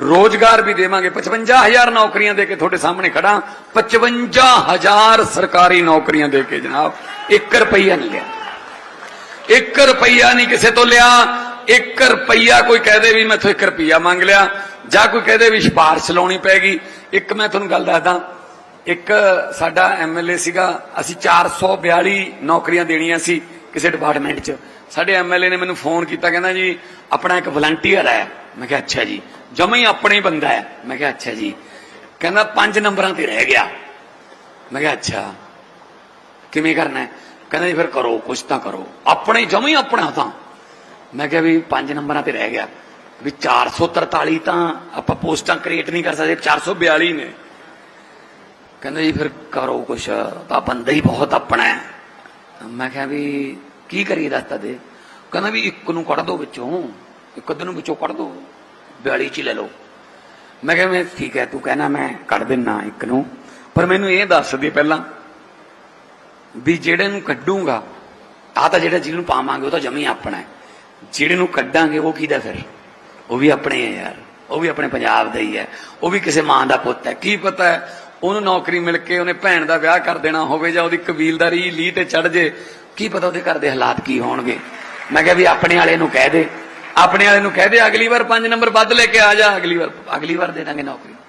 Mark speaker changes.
Speaker 1: ਰੋਜ਼ਗਾਰ ਵੀ ਦੇਵਾਂਗੇ। 55000 ਨੌਕਰੀਆਂ ਦੇ ਕੇ ਤੁਹਾਡੇ ਸਾਹਮਣੇ ਖੜਾ 55000 ਸਰਕਾਰੀ ਨੌਕਰੀਆਂ ਦੇ ਕੇ ਜਨਾਬ 1 ਰੁਪਈਆ ਨਹੀਂ ਲਿਆ। 1 ਰੁਪਈਆ ਨਹੀਂ ਕਿਸੇ ਤੋਂ ਲਿਆ। 1 ਰੁਪਈਆ ਕੋਈ ਕਹਦੇ ਵੀ ਮੈਥੋਂ 1 ਰੁਪਈਆ ਮੰਗ ਲਿਆ, ਜਾਂ ਕੋਈ ਕਹਦੇ ਵੀ ਸਿਫਾਰਿਸ਼ ਲਾਉਣੀ ਪੈਗੀ ਇੱਕ ਮੈਂ ਤੁਹਾਨੂੰ ਗੱਲ ਦੱਸਦਾ, ਇੱਕ ਸਾਡਾ ਐਮਐਲਏ ਸੀਗਾ, ਅਸੀਂ 442 ਨੌਕਰੀਆਂ ਦੇਣੀਆਂ ਸੀ ਕਿਸੇ ਡਿਪਾਰਟਮੈਂਟ 'ਚ। ਸਾਡੇ ਐਮਐਲਏ ਨੇ ਮੈਨੂੰ ਫੋਨ ਕੀਤਾ, ਕਹਿੰਦਾ ਜੀ, ਆਪਣਾ ਇੱਕ ਵਲੰਟੀਅਰ ਹੈ। ਮੈਂ ਕਿਹਾ, ਅੱਛਾ ਜੀ ਜਮਾ ਹੀ ਆਪਣੇ ਬੰਦਾ ਹੈ। ਮੈਂ ਕਿਹਾ, ਅੱਛਾ ਜੀ। ਕਹਿੰਦਾ, ਪੰਜ ਨੰਬਰਾਂ ਤੇ ਰਹਿ ਗਿਆ। ਮੈਂ ਕਿਹਾ, ਅੱਛਾ। ਕਿਵੇਂ ਕਰਨਾ ਹੈ? ਕਹਿੰਦਾ ਜੀ, ਫਿਰ ਕਰੋ, ਕੁਛ ਤਾਂ ਕਰੋ। ਆਪਣੇ ਜਮਾ ਹੀ ਆਪਣਾ ਤਾਂ। ਮੈਂ ਕਿਹਾ ਵੀ ਪੰਜ ਨੰਬਰਾਂ ਤੇ ਰਹਿ ਗਿਆ। ਵੀ 443 ਤਾਂ ਆਪਾਂ ਪੋਸਟਾਂ ਕ੍ਰੀਏਟ ਨਹੀਂ ਕਰ ਸਕਦੇ 442 ਨੇ। ਕਹਿੰਦਾ ਜੀ, ਫਿਰ ਕਰੋ ਕੁਛ। ਤਾਂ ਬੰਦਾ ਹੀ ਬਹੁਤ ਆਪਣਾ ਹੈ। ਮੈਂ ਕਿਹਾ ਵੀ, ਕੀ ਕਰੀਏ ਦੱਸਤਾ ਦੇ। ਕਹਿੰਦਾ ਵੀ ਇੱਕ ਨੂੰ ਕੱਢ ਦੋ ਵਿੱਚੋਂ। ਇੱਕ ਅੱਧੇ ਨੂੰ ਵਿੱਚੋਂ ਕੱਢ ਦੋ। 42 ਚ ਲੈ ਲਓ। ਮੈਂ ਕਿਹਾ, ਮੈਂ ਠੀਕ ਹੈ, ਤੂੰ ਕਹਿਣਾ, ਮੈਂ ਕੱਢ ਦਿੰਨਾ ਇੱਕ ਨੂੰ। ਪਰ ਮੈਨੂੰ ਇਹ ਦੱਸ ਦੇ ਪਹਿਲਾਂ ਵੀ ਜਿਹੜੇ ਨੂੰ ਕੱਢੂਗਾ ਆ ਤਾਂ ਜਿਹੜਾ ਜਿਹਨੂੰ ਪਾਵਾਂਗੇ, ਉਹ ਤਾਂ ਜਮੀ ਆਪਣਾ ਹੈ। ਜਿਹੜੇ ਨੂੰ ਕੱਢਾਂਗੇ, ਉਹ ਕਿਹਦਾ ਫਿਰ? ਉਹ ਵੀ ਆਪਣੇ ਹੈ ਯਾਰ। ਉਹ ਵੀ ਆਪਣੇ ਪੰਜਾਬ ਦਾ ਹੀ ਹੈ। ਉਹ ਵੀ ਕਿਸੇ ਮਾਂ ਦਾ ਪੁੱਤ ਹੈ। ਕੀ ਪਤਾ ਹੈ, ਉਹਨੂੰ ਨੌਕਰੀ ਮਿਲ ਕੇ ਉਹਨੇ ਭੈਣ ਦਾ ਵਿਆਹ ਕਰ ਦੇਣਾ ਹੋਵੇ ਜਾਂ ਉਹਦੀ ਕਬੀਲਦਾਰੀ ਲੀਹ ਤੇ ਚੜ ਜੇ। ਕੀ ਪਤਾ ਉਹਦੇ ਘਰ ਦੇ ਹਾਲਾਤ ਕੀ ਹੋਣਗੇ। ਮੈਂ ਕਿਹਾ ਵੀ ਆਪਣੇ ਵਾਲੇ ਨੂੰ ਕਹਿ ਦੇ। ਆਪਣੇ ਵਾਲੇ ਨੂੰ ਕਹਿ ਦੇ, ਅਗਲੀ ਵਾਰ 5 ਨੰਬਰ ਵੱਧ ਲੈ ਕੇ ਆ ਜਾ, ਅਗਲੀ ਵਾਰ ਅਗਲੀ ਵਾਰ ਦੇ ਦਾਂਗੇ ਨੌਕਰੀ।